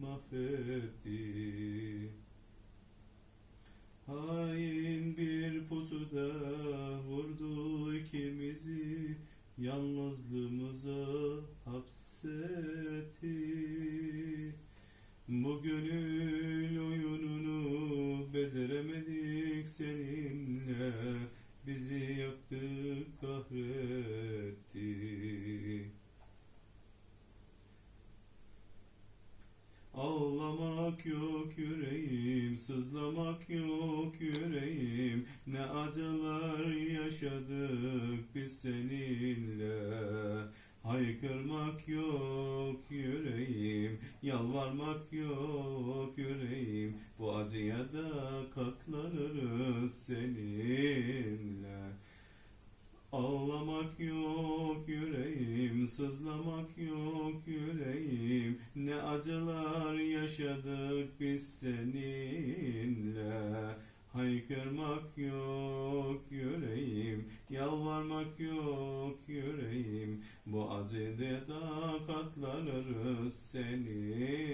mahvetti. Hain bir pusuda vurdu ikimizi Yalnızlığımıza hapsetti. Bu gönül oyununu beceremedik seninle Bizi yaktı kahretti Ağlamak yok yüreğim, sızlamak yok yüreğim. Ne acılar yaşadık biz seninle. Haykırmak yok yüreğim, yalvarmak yok yüreğim. Bu acıya da katlanırız seninle sızlamak yok yüreğim. Ne acılar yaşadık biz seninle. Haykırmak yok yüreğim, yalvarmak yok yüreğim. Bu acıda da katlanırız seninle